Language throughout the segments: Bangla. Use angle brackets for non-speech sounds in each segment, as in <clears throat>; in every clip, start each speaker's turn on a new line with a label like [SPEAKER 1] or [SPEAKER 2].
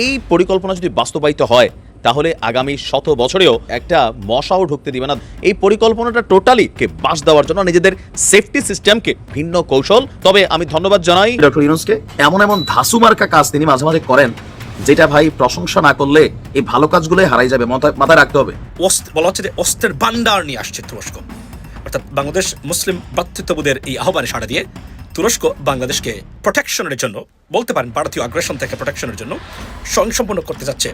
[SPEAKER 1] এই পরিকল্পনা যদি বাস্তবায়িত হয় তাহলে আগামী শত বছরেও একটা মশাও ঢুকতে দিবে না। এই পরিকল্পনাটা টোটালি কে বাস দেওয়ার জন্য নিজেদের সেফটি সিস্টেমকে ভিন্ন কৌশল। তবে আমি ধন্যবাদ জানাই
[SPEAKER 2] ডক্টর ইউনুসকে। এমন এমন ধাসু মার্কা কাজ তিনি মাঝে মাঝে করেন যেটা ভাই প্রশংসা না করলে এই ভালো কাজগুলোই হারাই যাবে। মাথায় মাথায় রাখতে হবে।
[SPEAKER 3] বলা হচ্ছে যে অস্ত্রের বান্ডার নিয়ে আসছে তুরস্ক। অর্থাৎ বাংলাদেশ মুসলিম ভ্রাতৃত্ববোধের এই আহ্বানে সাড়া দিয়ে তুরস্ক বাংলাদেশকে প্রোটেকশনের জন্য বলতে পারেন ভারতীয় আগ্রাসন থেকে প্রোটেকশনের জন্য স্বয়ংসম্পূর্ণ করতে যাচ্ছে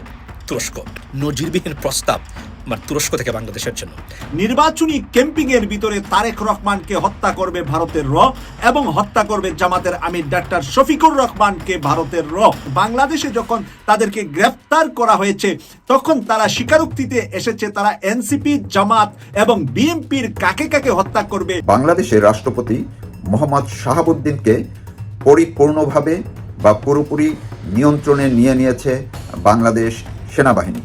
[SPEAKER 3] তুরস্ক। নজিরবিহীন প্রস্তাব আমার তুরস্ক থেকে বাংলাদেশের জন্য।
[SPEAKER 4] নির্বাচনী ক্যাম্পিং এর ভিতরে তারেক রহমানকে হত্যা করবে ভারতের র এবং হত্যা করবে জামাতের আমির ডাক্তার শফিকুর রহমানকে ভারতের র। বাংলাদেশে যখন তাদেরকে গ্রেফতার করা হয়েছে তখন তারা স্বীকারোক্তিতে এসেছে তারা এনসিপি জামাত এবং বিএনপির কাকে কাকে হত্যা করবে।
[SPEAKER 5] বাংলাদেশের রাষ্ট্রপতি মোহাম্মদ শাহাবুদ্দিনকে পরিপূর্ণভাবে বা পুরোপুরি নিয়ন্ত্রণে নিয়ে নিয়েছে বাংলাদেশ সেনাবাহিনী।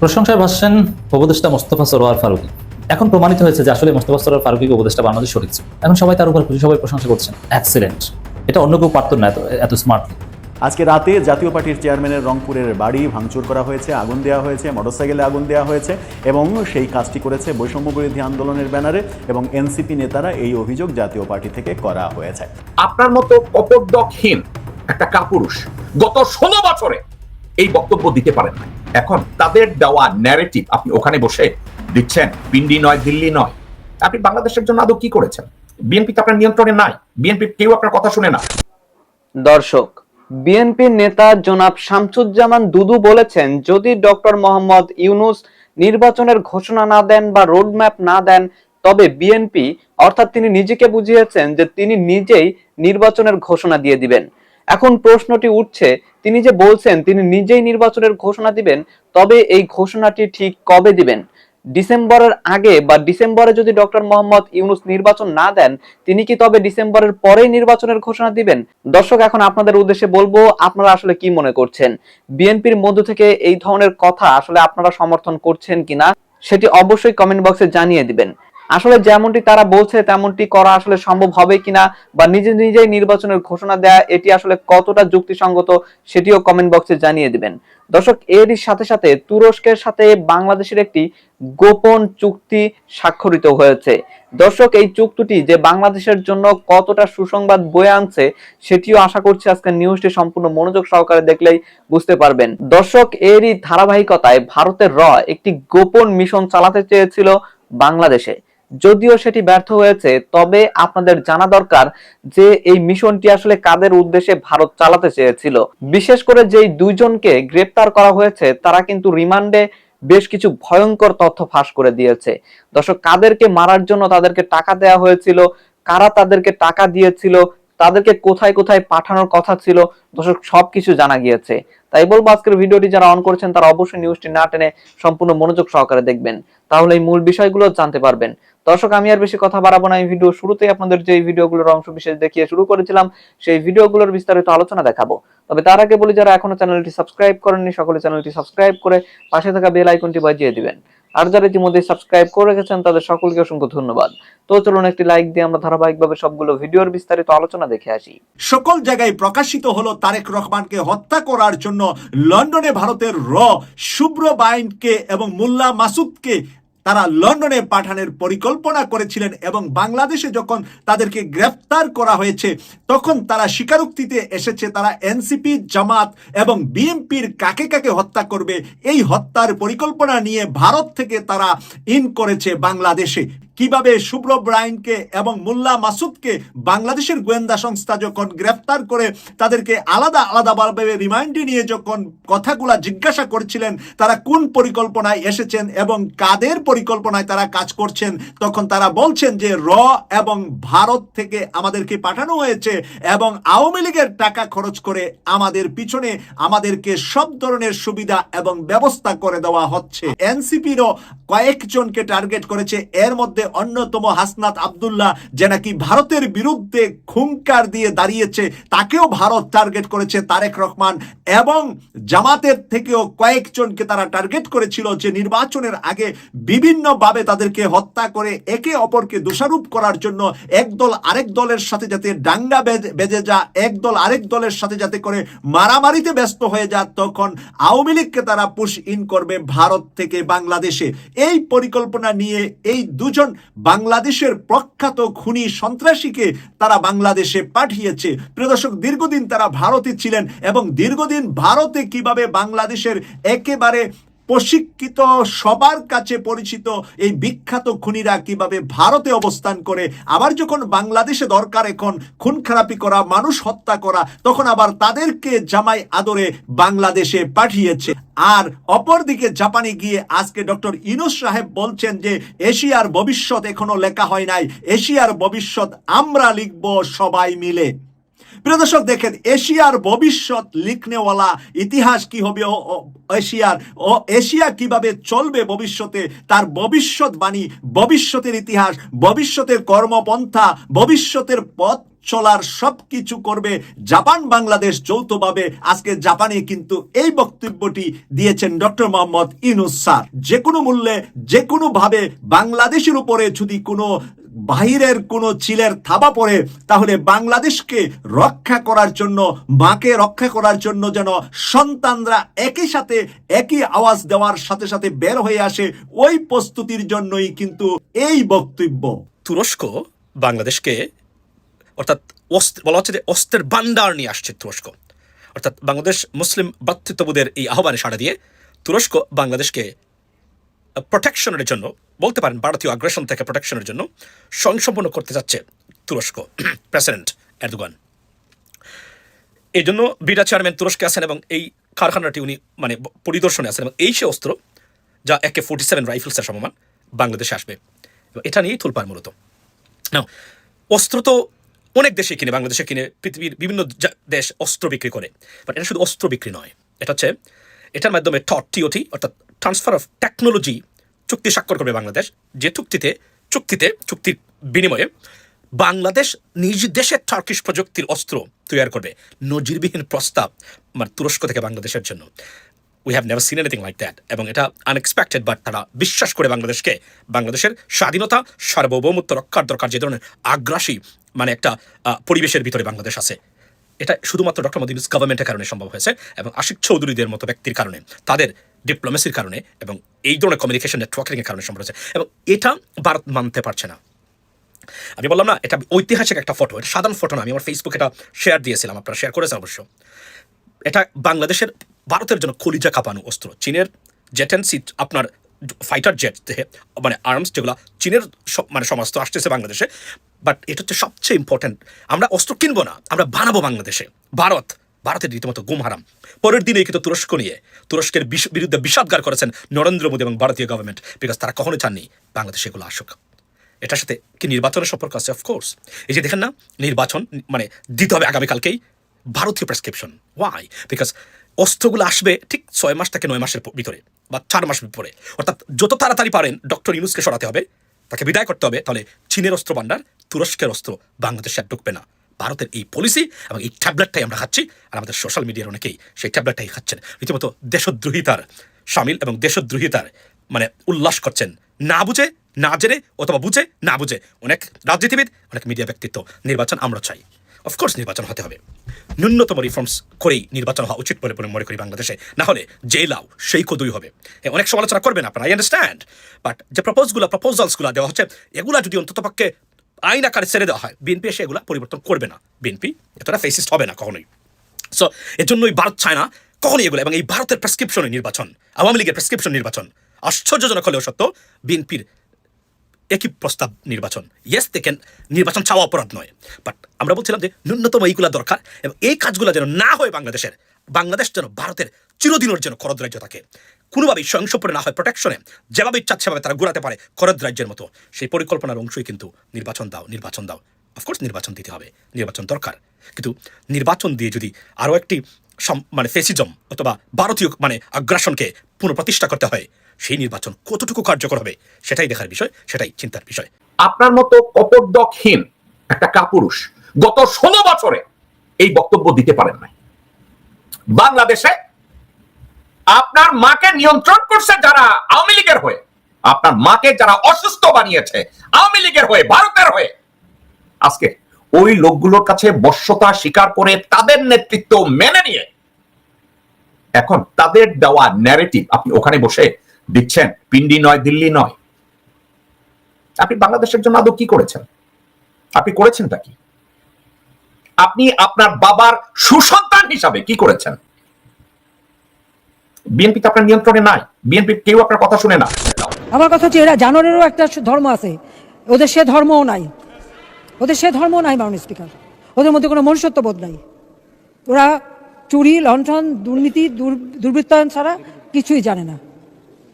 [SPEAKER 6] প্রশংসায় ভাসছেন উপদেষ্টা মোস্তফা সরোয়ার ফারুকি। এখন প্রমাণিত হয়েছে যে আসলে মোস্তফা সরোয়ার ফারুকিকে উপদেষ্টা বাংলাদেশ সরিয়েছে এখন সবাই তার উপর খুশি সবাই প্রশংসা করছেন। অ্যাক্সিডেন্ট এটা অন্য কেউ পারত না এত এত স্মার্ট
[SPEAKER 7] আজকে রাতে জাতীয় পার্টির চেয়ারম্যানের রংপুরের বাড়ি ভাঙচুর করা হয়েছে আগুন দেওয়া হয়েছে মোটরসাইকেলে আগুন দেওয়া হয়েছে এবং সেই কাজটি করেছে বৈষম্য বিরোধী আন্দোলনের ব্যানারে এবং এনসিপি নেতারা এই অভিযোগ জাতীয় পার্টি থেকে করা হয়েছে।
[SPEAKER 8] আপনার মতো কপর্দকহীন একটা কাপুরুষ গত ষোলো বছরে এই বক্তব্য দিতে পারেন না এখন তাদের দেওয়া ন্যারেটিভ আপনি ওখানে বসে দিচ্ছেন পিন্ডি নয় দিল্লি নয়। আপনি বাংলাদেশের জন্য আদৌ কি করেছেন? বিএনপি তো আপনার নিয়ন্ত্রণে নাই। বিএনপি কেউ আপনার কথা শুনে না।
[SPEAKER 9] দর্শক বিএনপির নেতা জনাব শামসুজ্জামান দুদু বলেছেন, যদি ডক্টর মোহাম্মদ ইউনুস নির্বাচনের ঘোষণা না দেন বা রোডম্যাপ না দেন, তবে বিএনপি, অর্থাৎ তিনি নিজেকে বুঝিয়েছেন যে তিনি নিজেই নির্বাচনের ঘোষণা দিয়ে দিবেন। এখন প্রশ্নটি উঠছে, তিনি যে বলছেন তিনি নিজেই নির্বাচনের ঘোষণা দিবেন, তবে এই ঘোষণাটি ঠিক কবে দিবেন? ডিসেম্বরের আগে বা ডিসেম্বরে যদি ডক্টর মোহাম্মদ ইউনুস নির্বাচন না দেন, তিনি কি তবে ডিসেম্বরের পরেই নির্বাচনের ঘোষণা দিবেন? দর্শক, এখন আপনাদের উদ্দেশ্যে বলব, আপনারা আসলে কি মনে করছেন? বিএনপির মধ্য থেকে এই ধরনের কথা আসলে আপনারা সমর্থন করছেন কিনা, সেটি অবশ্যই কমেন্ট বক্সে জানিয়ে দিবেন। আসলে যেমনটি তারা বলছে, তেমনটি করা আসলে সম্ভব হবে কিনা বা নিজে নিজেই নির্বাচনের ঘোষণা দেয়া, এটি আসলে কতটা যুক্তিসঙ্গত সেটিও কমেন্ট বক্সে জানিয়ে দিবেন। দর্শক, এরই সাথে সাথে তুরস্কের সাথে বাংলাদেশের একটি গোপন চুক্তি স্বাক্ষরিত হয়েছে। দর্শক, এই চুক্তিটি যে বাংলাদেশের জন্য কতটা সুসংবাদ বয়ে আনছে, সেটিও আশা করছি আজকের নিউজটি সম্পূর্ণ মনোযোগ সহকারে দেখলেই বুঝতে পারবেন। দর্শক, এরই ধারাবাহিকতায় ভারতের র একটি গোপন মিশন চালাতে চেয়েছিল বাংলাদেশে। যদিও সেটি ব্যর্থ হয়েছে, তবে আপনাদের জানা দরকার যে এই মিশনটি আসলে কাদের উদ্দেশ্যে ভারত চালাতে চেয়েছিল। বিশেষ করে যেই দুইজনকে গ্রেপ্তার করা হয়েছে, তারা কিন্তু রিমান্ডে বেশ কিছু ভয়ঙ্কর তথ্য ফাঁস করে দিয়েছে। দর্শক, কাদেরকে মারার জন্য তাদেরকে টাকা দেয়া হয়েছিল? কারা তাদেরকে টাকা দিয়েছিল? তাদেরকে কোথায় কোথায় পাঠানোর কথা ছিল, দর্শক সবকিছু জানা গিয়েছে। তাই বলব আজকের ভিডিওটি যারা অন করেছেন, তারা অবশ্যই নিউজটি না টেনে সম্পূর্ণ মনোযোগ সহকারে দেখবেন। তাহলে এই মূল বিষয়গুলো জানতে পারবেন। দর্শক, আমি আর বেশি কথা বাড়াবো না। এই ভিডিও শুরুতেই আপনাদের যে ভিডিওগুলোর অংশ বিশেষ দেখিয়ে শুরু করেছিলাম, সেই ভিডিওগুলোর বিস্তারিত আলোচনা দেখাবো। তবে তার আগে বলি, যারা এখনও চ্যানেলটি সাবস্ক্রাইব করেননি, সকলে চ্যানেলটি সাবস্ক্রাইব করে পাশে থাকা বেল আইকনটি বাজিয়ে দিবেন। আর যারা ইতিমধ্যে সাবস্ক্রাইব করে রেখেছেন, তাদের সকলকে অসংখ্য ধন্যবাদ। তো চলুন একটি লাইক দিয়ে আমরা ধারাবাহিকভাবে সবগুলো ভিডিওর বিস্তারিত আলোচনা দেখে আসি।
[SPEAKER 4] সকল জায়গায় প্রকাশিত হলো তারেক রহমানকে হত্যা করার জন্য লন্ডনে ভারতের র শুভ্র বাইনকে এবং মোল্লা মাসুদকে তারা লন্ডনে পাঠানোর পরিকল্পনা করেছিলেন এবং বাংলাদেশে যখন তাদেরকে গ্রেফতার করা হয়েছে, তখন তারা স্বীকারোক্তিতে এসেছে, তারা এনসিপি, জামাত এবং বিএমপির কাকে কাকে হত্যা করবে, এই হত্যার পরিকল্পনা নিয়ে ভারত থেকে তারা ইন করেছে বাংলাদেশে। কীভাবে শুভ্র ব্রাইনকে এবং মোল্লা মাসুদকে বাংলাদেশের গোয়েন্দা সংস্থা যখন গ্রেফতার করে তাদেরকে আলাদা আলাদাভাবে রিমাইন্ডে নিয়ে যখন কথাগুলা জিজ্ঞাসা করছিলেন, তারা কোন পরিকল্পনায় এসেছেন এবং কাদের পরিকল্পনায় তারা কাজ করছেন, তখন তারা বলছেন যে, র এবং ভারত থেকে আমাদেরকে পাঠানো হয়েছে এবং আওয়ামী লীগের টাকা খরচ করে আমাদের পিছনে আমাদেরকে সব ধরনের সুবিধা এবং ব্যবস্থা করে দেওয়া হচ্ছে। এনসিপিরও কয়েকজনকে টার্গেট করেছে, এর মধ্যে অন্যতম হাসনাত আবদুল্লাহ, যে নাকি ভারতের বিরুদ্ধে খুঙ্কার দিয়ে দাঁড়িয়েছে, তাকেও ভারত টার্গেট করেছে তারেক রহমান এবং জামাতের থেকেও কয়েকজনকে তারা টার্গেট করেছিল যে নির্বাচনের আগে বিভিন্নভাবে তাদেরকে হত্যা করে একে অপরকে দোষারোপ করার জন্য একদল আরেক দলের সাথে যাতে ডাঙ্গা বেজে- যা একদল আরেক দলের সাথে যাতে করে মারামারিতে ব্যস্ত হয়ে যা তখন আওয়ামী লীগকে তারা পুশ ইন করবে ভারত থেকে বাংলাদেশে। এই পরিকল্পনা নিয়ে এই দুজন বাংলাদেশের প্রখ্যাত খুনি সন্ত্রাসীকে তারা বাংলাদেশে পাঠিয়েছে। প্রদর্শক দীর্ঘদিন তারা ভারতে ছিলেন এবং দীর্ঘদিন ভারতে কীভাবে বাংলাদেশের একেবারে প্রশিক্ষিত, সবার কাছে পরিচিত এই বিখ্যাত খুনিরা কীভাবে ভারতে অবস্থান করে, আবার যখন বাংলাদেশে দরকার এখন খুন খারাপি করা, মানুষ হত্যা করা, তখন আবার তাদেরকে জামাই আদরে বাংলাদেশে পাঠিয়েছে। আর অপরদিকে জাপানে গিয়ে আজকে ডক্টর ইনুস সাহেব বলছেন যে, এশিয়ার ভবিষ্যৎ এখনও লেখা হয় নাই, এশিয়ার ভবিষ্যৎ আমরা লিখব সবাই মিলে। প্রিয় দর্শক, দেখেন, এশিয়ার ভবিষ্যৎ লিখনেওয়ালা ইতিহাস কি হবে? এশিয়ার, ও, এশিয়া কীভাবে চলবে ভবিষ্যতে? তার ভবিষ্যৎবাণী ভবিষ্যতের ইতিহাস, ভবিষ্যতের কর্মপন্থা, ভবিষ্যতের পথ চলার সব কিছু করবে জাপান, বাংলাদেশ যৌথভাবে। আজকে জাপানে কিন্তু এই বক্তব্যটি দিয়েছেন ডক্টর মোহাম্মদ ইনুস স্যার। যে কোনো মূল্যে, যে কোনো ভাবে বাংলাদেশের উপরে যদি কোনো বাহিরের কোনো চিলের থাবা পড়ে তাহলে বাংলাদেশকে রক্ষা করার জন্য, মাকে রক্ষা করার জন্য যেন সন্তানরা একই সাথে একই আওয়াজ দেওয়ার সাথে সাথে বের হয়ে আসে, ওই প্রস্তুতির জন্যই কিন্তু এই বক্তব্য।
[SPEAKER 3] তুরস্ক বাংলাদেশকে অর্থাৎ বলা হচ্ছে যে অস্ত্রের ভান্ডার নিয়ে আসছে তুরস্ক। অর্থাৎ বাংলাদেশ মুসলিম ভ্রাতৃত্ববোধের এই আহ্বানে সাড়া দিয়ে তুরস্ক বাংলাদেশকে প্রোটেকশনের জন্য, বলতে পারেন ভারতীয় আগ্রাসন থেকে প্রোটেকশনের জন্য সংসম্পন্ন করতে যাচ্ছে তুরস্ক <clears throat> প্রেসিডেন্ট এরদোগান এই জন্য বিডা চেয়ারম্যান তুরস্কে আছেন এবং এই কারখানাটি উনি মানে পরিদর্শনে আছেন এবং এই সে অস্ত্র, যা একে ফোর্টি সেভেন রাইফেলসের সমমান বাংলাদেশে আসবে। এটা নিয়েই তুলপার মূলত। নাও অস্ত্র তো অনেক দেশে কিনে, বাংলাদেশে কিনে, পৃথিবীর বিভিন্ন দেশ অস্ত্র বিক্রি করে। বাট এটা শুধু অস্ত্র বিক্রি নয়, এটা হচ্ছে, এটার মাধ্যমে টট টিওটি অর্থাৎ ট্রান্সফার অফ টেকনোলজি চুক্তি স্বাক্ষর করবে বাংলাদেশ। যে চুক্তিতে চুক্তিতে, চুক্তির বিনিময়ে বাংলাদেশ নিজ দেশের টার্কিশ প্রযুক্তির অস্ত্র তৈরি করবে। নজিরবিহীন প্রস্তাব মানে তুরস্ক থেকে বাংলাদেশের জন্য। We have never seen anything like that এবং এটা আনএক্সপেক্টেড বাট তারা বিশ্বাস করে বাংলাদেশকে। বাংলাদেশের স্বাধীনতা, সার্বভৌমত্ব রক্ষার দরকার, যে ধরনের আগ্রাসী মানে একটা পরিবেশের ভিতরে বাংলাদেশ আছে। এটা শুধুমাত্র ডক্টর মোদী গভর্নমেন্টের কারণে সম্ভব হয়েছে এবং আশিক চৌধুরীদের মতো ব্যক্তির কারণে, তাদের ডিপ্লোমেসির কারণে এবং এই ধরনের কমিউনিকেশন নেটওয়ার্কিংয়ের কারণে সম্ভব হয়েছে। এবং এটা ভারত মানতে পারছে না। আমি বললাম না, এটা ঐতিহাসিক একটা ফটো এটা সাধারণ ফটো না, আমি আমার ফেসবুকে এটা শেয়ার দিয়েছিলাম, আপনারা শেয়ার করেছেন অবশ্য। এটা বাংলাদেশের, ভারতের জন্য কলিজা কাঁপানো অস্ত্র, চীনের জেট অ্যান্ড সিট আপনার ফাইটার জেট মানে আর্মস যেগুলো, চীনের মানে সমস্ত আসতেছে বাংলাদেশে বাট এটা হচ্ছে সবচেয়ে ইম্পর্ট্যান্ট আমরা অস্ত্র কিনবো না, আমরা বানাবো বাংলাদেশে। ভারত, ভারতের রীতিমতো গুম হারাম। পরের দিনে কিন্তু তুরস্ক নিয়ে, তুরস্কের বিরুদ্ধে বিষাদগার করেছেন নরেন্দ্র মোদী এবং ভারতীয় গভর্নমেন্ট বিকজ তারা কখনো চাননি বাংলাদেশে এগুলো আসুক। এটার সাথে কি নির্বাচনের সম্পর্ক আছে? অফকোর্স এই যে দেখেন না, নির্বাচন মানে দিতে হবে আগামীকালকেই ভারতীয় প্রেসক্রিপশন ওয়াই বিকজ অস্ত্রগুলো আসবে ঠিক ছয় মাস থেকে নয় মাসের ভিতরে বা চার মাস পরে। অর্থাৎ যত তাড়াতাড়ি পারেন ডক্টর ইউনুসকে সরাতে হবে, তাকে বিদায় করতে হবে। তাহলে চীনের অস্ত্র ভান্ডার তুরস্কের অস্ত্র বাংলাদেশে আর ঢুকবে না। ভারতের এই পলিসি এবং এই ট্যাবলেটটাই আমরা খাচ্ছি আর আমাদের সোশ্যাল মিডিয়ার অনেকেই সেই ট্যাবলেটটাই খাচ্ছেন। রীতিমতো দেশদ্রোহিতার সামিল এবং দেশদ্রোহিতার মানে উল্লাস করছেন। না বুঝে, না জেনে অথবা বুঝে, না বুঝে অনেক রাজনীতিবিদ, অনেক মিডিয়া ব্যক্তিত্ব নির্বাচন আমরা চাই। অফকোর্স নির্বাচন হতে হবে। ন্যূনতম রিফর্মস করেই নির্বাচন হওয়া উচিত বলে মনে করি বাংলাদেশে। না হলে যে লাউ সেই কদুই হবে। অনেক সমালোচনা করবেন আপনারা আই আন্ডারস্ট্যান্ড বাট যে প্রপোজগুলো প্রপোজালসগুলো দেওয়া হচ্ছে, এগুলা যদি অন্ততপক্ষে আইন আকারে ছেড়ে দেওয়া হয়। বিএনপি এসে এগুলা পরিবর্তন করবে না। বিএনপি এতটা ফেসিস্ট হবে না কখনোই। সো এর জন্যই ভারত চায় না কখনই এগুলো। এবং এই ভারতের প্রেসক্রিপশনে নির্বাচন, আওয়ামী লীগের প্রেসক্রিপশন নির্বাচন। আশ্চর্যজনক হলেও সত্য, বিএনপির একই প্রস্তাব নির্বাচন। ইয়েস দেখেন নির্বাচন চাওয়া অপরাধ নয়। বাট আমরা বলছিলাম যে ন্যূনতম এইগুলা দরকার এবং এই কাজগুলো যেন না হয় বাংলাদেশের। বাংলাদেশ যেন ভারতের চিরদিনের জন্য করদ রাজ্য থাকে। কোনোভাবেই স্বয়ংসম্পূর্ণ না হয় প্রোটেকশনে যেভাবে ইচ্ছা সেভাবে তারা ঘুরাতে পারে করদ রাজ্যের মতো। সেই পরিকল্পনার অংশই কিন্তু নির্বাচন দাও নির্বাচন দাও। অফকোর্স নির্বাচন দিতে হবে, নির্বাচন দরকার। কিন্তু নির্বাচন দিয়ে যদি আরও একটি মানে ফেসিজম অথবা ভারতীয় মানে আগ্রাসনকে পুনঃপ্রতিষ্ঠা করতে হয়, সেই নির্বাচন কতটুকু কার্যকর হবে, সেটাই দেখার বিষয়, সেটাই চিন্তার বিষয়।
[SPEAKER 8] আপনার মতো কপর্দকহীন একটা কাপুরুষ গত ষোলো বছরে এই বক্তব্য দিতে পারেন নাই। বাংলাদেশে আপনার মাকে নিয়ন্ত্রণ করছে যারা আওয়ামী লীগের হয়ে, আপনার মাকে যারা অসুস্থ বানিয়েছে, আওয়ামী লীগের হয়ে, ভারতের হয়ে। আজকে ওই লোকগুলোর কাছে বশ্যতা স্বীকার করে তাদের নেতৃত্ব মেনে নিয়ে এখন তাদের দেওয়া ন্যারেটিভ আপনি ওখানে বসে দিচ্ছেন, পিন্ডি নয়, দিল্লি নয়। আপনি বাংলাদেশের জন্য আদৌ কি করেছেন? আপনি করেছেনটা কি? আপনি আপনার বাবার সুসন্তান হিসাবে কি করেছেন? বিএনপি তো আপনার নিয়ন্ত্রণে নাই। বিএনপি কেউ আপনার কথা শুনে না।
[SPEAKER 10] আমার কথা হচ্ছে এরা জানোয়ারেরও একটা ধর্ম আছে। ওদের সে ধর্মও নাই। ওদের সে ধর্মও নাই মাননীয় স্পিকার। ওদের মধ্যে কোনো মনুষ্যত্ববোধ নাই। ওরা চুরি লণ্ঠন দুর্নীতি দুর- দুর্বৃত্তায়ন ছাড়া কিছুই জানে না।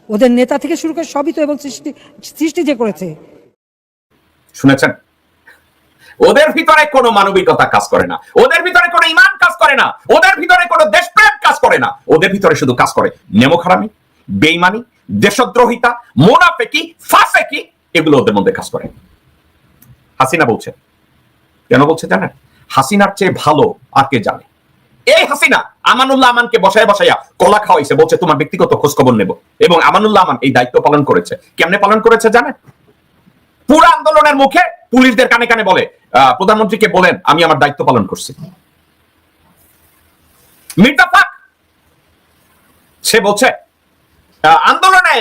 [SPEAKER 10] ওদের নেতা থেকে শুরু করে সবই তো এবং সৃষ্টি সৃষ্টি যে করেছে।
[SPEAKER 8] শুনেছেন? ওদের ভিতরে কোনো মানবিকতা কাজ করে না। ওদের ভিতরে কোনো ইমান কাজ করে না। ওদের ভিতরে কোনো দেশপ্রেম কাজ করে না। ওদের ভিতরে শুধু কাজ করে নেমখারামি বেইমানি, দেশদ্রোহিতা, মোনাফেকি, ফাসেকি, এগুলো ওদের মধ্যে কাজ করে। হাসিনা বলছে। কেন বলছে জানেন? হাসিনার চেয়ে ভালো আর কে জানে? এই হাসিনা আমানুল্লাহ আমানকে বসায় বসাইয়া কলা খাওয়াইছে, বলছে, তোমার ব্যক্তিগত খোঁজ খবর নেব। এবং আমানুল্লাহ আমান এই দায়িত্ব পালন করেছে। কেমনে পালন করেছে জানেন? পুরো আন্দোলনের মুখে পুলিশদের কানে কানে বলে প্রধানমন্ত্রীকে বলেন, আমি আমার দায়িত্ব পালন করছি। সে বলছে আন্দোলনে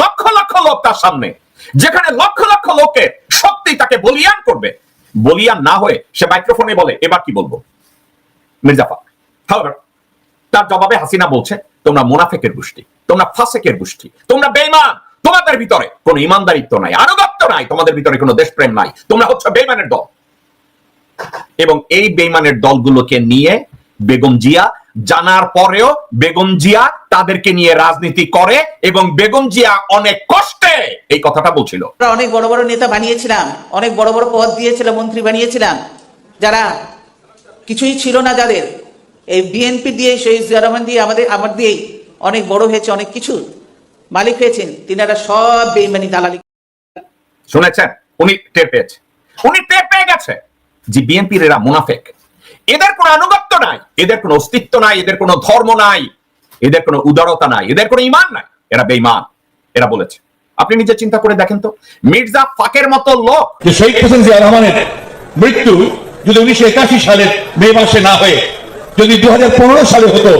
[SPEAKER 8] লক্ষ লক্ষ লোক তার সামনে, যেখানে লক্ষ লক্ষ লোকের শক্তি তাকে বলিয়ান করবে। বলিয়ান না হয়ে সে মাইক্রোফোনে বলে, এবার কি বলব? মির্জা তার জবাবে হাসিনা বলছে, তোমরা মুনাফেকের গোষ্ঠী, তোমরা ফাসেকের গোষ্ঠী, তোমরা বেইমান তোমাদের ভিতরে কোনো ইমানদারিত্ব নাই, আনুগত্য নাই, তোমাদের ভিতরে কোনো দেশপ্রেম নাই, তোমরা হচ্ছে বেইমানের দল। এবং এই বেইমানের দলগুলোকে নিয়ে বেগম জিয়া জানার পরেও বেগম জিয়া তাদেরকে নিয়ে রাজনীতি করে এবং বেগম জিয়া অনেক কষ্টে এই কথাটা বলছিল।
[SPEAKER 11] অনেক বড় বড় নেতা বানিয়েছিলাম অনেক বড় বড় পদ দিয়েছিলাম মন্ত্রী বানিয়েছিলাম যারা কিছুই ছিল না যাদের। এই বিএনপি দিয়ে শহীদ রহমান দিয়ে আমাদের আমার দিয়েই অনেক বড় হয়েছে অনেক কিছু মালিক হয়েছেন তিনারা সব বেইমানি দালালি
[SPEAKER 8] শুনেছেন? উনি টের পেয়েছে। উনি টের পেয়ে গেছে। যে বিএনপির এরা মুনাফেক। এদের কোনো আনুগত্য নাই, এদের কোনো অস্তিত্ব নাই, এদের কোনো ধর্ম নাই, এদের কোনো উদারতা নাই, এদের কোনো ইমান নাই। এরা বেঈমান, এরা বলেছে। আপনি নিজে চিন্তা করে দেখেন তো, মির্জা ফাকের মতো লোক
[SPEAKER 12] যে শহীদ হোসেন জিয়া রহমানের মৃত্যু যদি উনিশশো একাশি সালের মে মাসে না হয়ে, যদি দু হাজার পনেরো সালে হতো,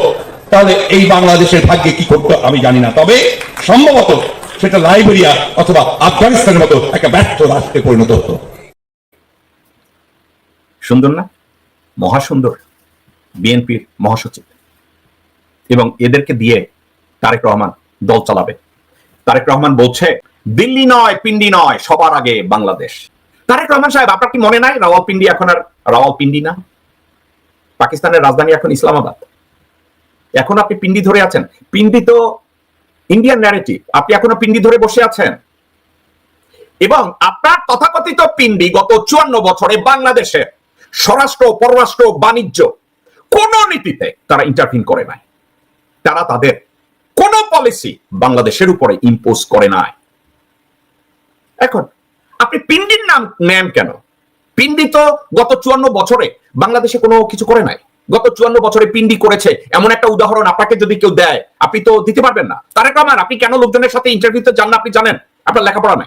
[SPEAKER 12] তাহলে এই বাংলাদেশের ভাগ্যে কি করতো আমি জানি না। তবে সম্ভবত সেটা লাইবেরিয়া অথবা আফগানিস্তানের মতো একটা ব্যর্থ রাষ্ট্রে পরিণত হতো।
[SPEAKER 8] সুন্দর না? মহাসুন্দর বিএনপির মহাসচিব। এবং এদেরকে দিয়ে তারেক রহমান দল চালাবে। তারেক রহমান বলছে, দিল্লি নয়, পিন্ডি নয়, সবার আগে বাংলাদেশ। তারেক রহমান সাহেব, আপনার কি মনে নাই? রাওয়ালপিন্ডি এখন আর রাওয়ালপিন্ডি না? পাকিস্তানের রাজধানী এখন ইসলামাবাদ। এখন আপনি পিন্ডি ধরে আছেন। পিন্ডি তো ইন্ডিয়ান ন্যারেটিভ আপনি এখনও পিন্ডি ধরে বসে আছেন। এবং আপনার তথাকথিত পিন্ডি গত চুয়ান্ন বছরে বাংলাদেশে স্বরাষ্ট্র, পররাষ্ট্র, বাণিজ্য, কোন নীতিতে তারা ইন্টারভিন করে নাই। তারা তাদের কোন পলিসি বাংলাদেশের উপরে ইম্পোজ করে নাই। এখন, আপনি পিন্ডির নাম নেন কেন? পিন্ডি তো গত চুয়ান্ন বছরে বাংলাদেশে কোনো কিছু করে নাই। গত চুয়ান্ন বছরে পিন্ডি করেছে। এমন একটা উদাহরণ আপনাকে যদি কেউ দেয়, আপনি তো দিতে পারবেন না। তারেক রহমান, আপনি কেন লোকজনের সাথে ইন্টারভিউতে যান না আপনি জানেন? আপনার লেখাপড়া নাই।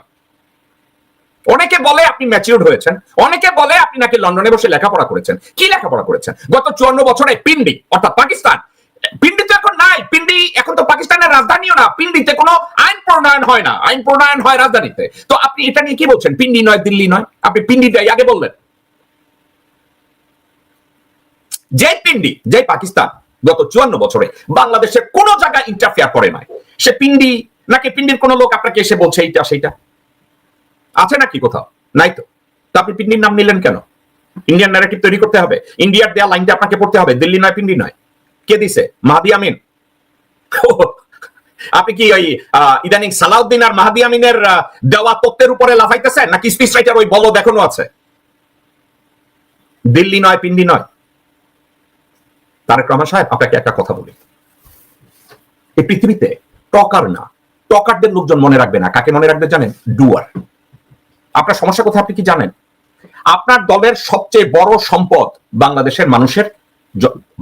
[SPEAKER 8] অনেকে বলে আপনি ম্যাচিউর্ড হয়েছেন, অনেকে বলে আপনি নাকি লন্ডনে বসে লেখাপড়া করেছেন। কি লেখাপড়া করেছেন? গত চুয়ান্ন বছরে পিন্ডি, অর্থাৎ পাকিস্তান। পিন্ডি তো এখন নাই, পিন্ডি এখন তো পাকিস্তানের রাজধানীও না, পিন্ডিতে কোনো আইন প্রণয়ন হয় না, আইন প্রণয়ন হয় রাজধানীতে। তো আপনি এটা নিয়ে কি বলছেন? পিন্ডি নয়, দিল্লি নয়? আপনি পিন্ডিটাই আগে বললেন। যে পিন্ডি যে পাকিস্তান গত চুয়ান্ন বছরে বাংলাদেশের কোন জায়গায় ইন্টারফেয়ার করে নাই। সে পিন্ডি, নাকি পিন্ডির কোন লোক আপনাকে এসে বলছে এইটা, সেইটা? আছে নাকি কোথাও? নাই তো। আপনি পিন্ডির নাম নিলেন কেন? ইন্ডিয়ান ন্যারেটিভ তৈরি করতে হবে। ইন্ডিয়ার দেয়া লাইনটা আপনাকে পড়তে হবে। দিল্লি নয়, পিন্ডি নয়। কে দিছে? মাহাদি আমিন। আপনি কি ওই ইদানিং সালাউদ্দিন আর মাহাদি আমিনের দেওয়া তত্ত্বের উপরে লাফাইতেছেন? নাকি স্পিচ রাইটার ওই বলো দেখানো আছে? দিল্লি নয়, পিন্ডি নয়। তারেক রহমান সাহেব, আপনাকে একটা কথা বলি। এই পৃথিবীতে টকার না। টকারদের লোকজন মনে রাখবে না। কাকে মনে রাখবে জানেন? ডুয়ার। আপনার সমস্যা কোথায় আপনি কি জানেন? আপনার দলের সবচেয়ে বড় সম্পদ বাংলাদেশের মানুষের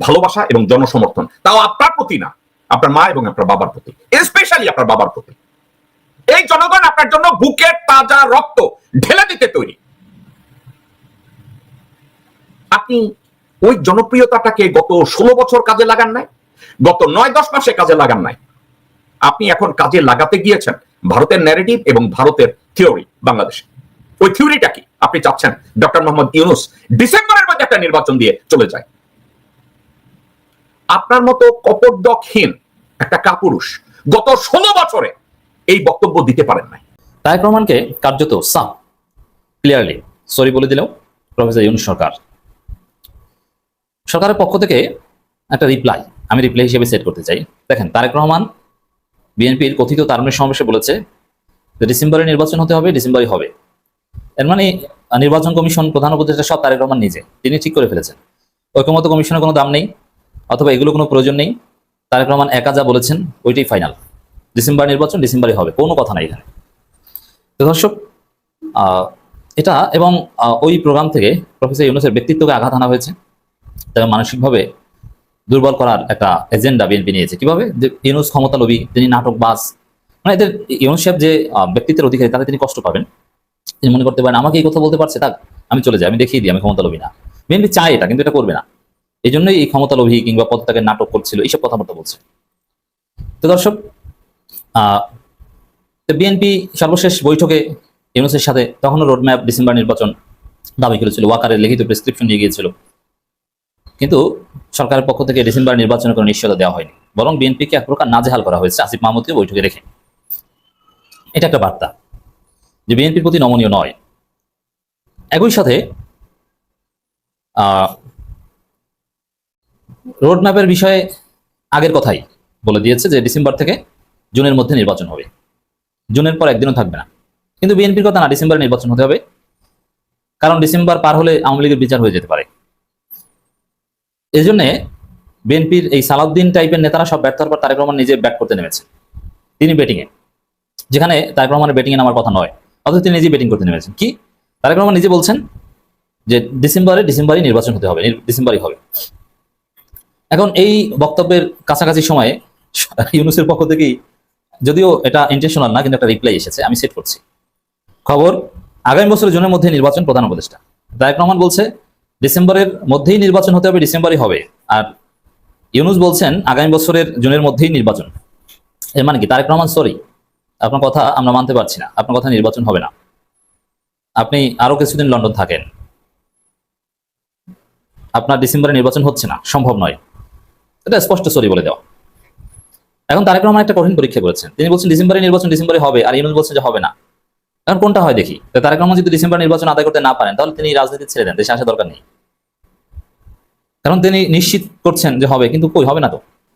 [SPEAKER 8] ভালোবাসা এবং জনসমর্থন। তাও আপনার প্রতি না, আপনার মা এবং আপনার বাবার প্রতি। স্পেশালি আপনার বাবার প্রতি। এই জনগণ আপনার জন্য বুকের তাজা রক্ত ঢেলে দিতে তৈরি। আপনি ওই জনপ্রিয়তাটাকে গত ষোলো বছর কাজে লাগান নাই? গত নয়, দশ মাসে কাজে লাগান নাই? আপনি এখন কাজে লাগাতে গিয়েছেন ভারতের ন্যারেটিভ এবং ভারতের থিওরি বাংলাদেশে। ওই থিওরিটা কি? আপনি চাচ্ছেন ডক্টর মোহাম্মদ ইউনুস ডিসেম্বরের মধ্যে একটা নির্বাচন দিয়ে চলে যায়। আপনার মতো কপর্দকহীন একটা কাপুরুষ গত ষোলো বছরে এই বক্তব্য দিতে পারেন নাই।
[SPEAKER 6] তারেক রহমানকে কার্যত সাম ক্লিয়ারলি সরি বলে দিলেও প্রফেসর ইউনুস সরকার। সরকারের পক্ষ থেকে একটা রিপ্লাই, আমি রিপ্লাই হিসেবে সেট করতে চাই। দেখেন, তারেক রহমান বিএনপির কথিত তারুণ্যের সমাবেশে বলেছে যে ডিসেম্বরে নির্বাচন হতে হবে, ডিসেম্বরই হবে। এর মানে নির্বাচন কমিশন প্রধান উপদেষ্টা সব তারেক রহমান নিজে, তিনি ঠিক করে ফেলেছেন। ঐক্যমত কমিশনের কোনো দাম নেই, অথবা এগুলো কোনো প্রয়োজন নেই। তারেক রহমান একা যা বলেছেন, ওইটাই ফাইনাল ডিসেম্বর নির্বাচন ডিসেম্বরে হবে, কোনো কথা নাই এখানে। দর্শক এটা এবং ওই প্রোগ্রাম থেকে প্রফেসর ইউনুসের ব্যক্তিত্বকে আঘাত আনা হয়েছে। তাকে মানসিকভাবে দুর্বল করার একটা এজেন্ডা বিএনপি নিয়েছে। কীভাবে? যে ইউনুস ক্ষমতা লোভী তিনি নাটক বাস মানে এদের, ইউনুস সাহেব যে ব্যক্তিত্বের অধিকারী, তাতে তিনি কষ্ট পাবেন। তিনি মনে করতে পারেন, আমাকে এই কথা বলতে পারছে, থাক, আমি চলে যাই, আমি দেখিয়ে দিই, আমি ক্ষমতা লোভী না। বিএনপি চায় এটা, কিন্তু এটা করবে না। এই জন্যই এই ক্ষমতা লোভী কিংবা পদত্যাগের নাটক করছিল, এইসব কথাবার্তা বলছে। তো দর্শক বিএনপি সর্বশেষ বৈঠকে ইউনুসের সাথে তখনও রোডম্যাপ ডিসেম্বর নির্বাচন দাবি করেছিল, ওয়াকারের লিখিত প্রেসক্রিপশন নিয়ে গিয়েছিল। কিন্তু সরকারের পক্ষ থেকে ডিসেম্বর নির্বাচনের কোনো নিশ্চয়তা দেওয়া হয়নি। বরং বিএনপিকে এক প্রকার নাজেহাল করা হয়েছে, আসিফ মাহমুদকে বৈঠকে রেখে। এটা একটা বার্তা। যে বিএনপির প্রতি নমনীয় নয়। একই সাথে রোডম্যাপের বিষয়ে আগের কথাই বলে দিয়েছে যে ডিসেম্বর থেকে জুনের মধ্যে নির্বাচন হবে। জুনের পর একদিনও থাকবে না। কিন্তু বিএনপির কথা না, ডিসেম্বরে নির্বাচন হতে হবে। কারণ ডিসেম্বর পার হলে আওয়ামী লীগের বিচার হয়ে যেতে পারে। এই জন্যে বিএনপির এই সালাউদ্দিন টাইপের নেতারা সব ব্যর্থ হওয়ার পর তারেক রহমান নিজে ব্যাট করতে নেমেছে। তিনি ব্যাটিংয়ে যেখানে তারেক রহমানের ব্যাটিংয়ে নামার কথা নয়। অথচ তিনি নিজেই ব্যাটিং করতে নেমেছেন। কি? তারেক রহমান নিজে বলছেন যে ডিসেম্বরে ডিসেম্বরই নির্বাচন হতে হবে ডিসেম্বরই হবে। এখন এই বক্তব্যের কাছাকাছি সময়ে <laughs> ইউনুসের পক্ষ থেকেই যদিও এটা ইন্টেনশনাল না, কিন্তু একটা রিপ্লাই এসেছে, আমি সেট করছি। খবর, আগামী বছরের জুনের মধ্যে নির্বাচন প্রধান উপদেষ্টা। তারেক রহমান বলছে, ডিসেম্বরের মধ্যেই নির্বাচন হতে হবে, ডিসেম্বরই হবে। আর ইউনুস বলছেন, আগামী বছরের জুনের মধ্যেই নির্বাচন। এর মানে কি? তারেক রহমান সরি আপনার কথা আমরা মানতে পারছি না, আপনার কথা নির্বাচন হবে না। আপনি আরও কিছুদিন লন্ডন থাকেন। আপনার ডিসেম্বরে নির্বাচন হচ্ছে না, সম্ভব নয়। এটা স্পষ্ট সরি বলে দেওয়া। এখন তারেক রহমান একটা কঠিন পরীক্ষা করেছেন। তিনি বলছেন, ডিসেম্বরে নির্বাচন ডিসেম্বরে হবে। আর ইউনুস বলছেন যে হবে না। এখন কোনটা হয় দেখি। তারেক রহমান যদি ডিসেম্বর নির্বাচন আদায় করতে না পারেন, তাহলে তিনি রাজনীতি ছেড়ে দেন, দেশে আসা দরকার নেই। কারণ তিনি নিশ্চিত করছেন যে হবে, কিন্তু কই, হবে না তো।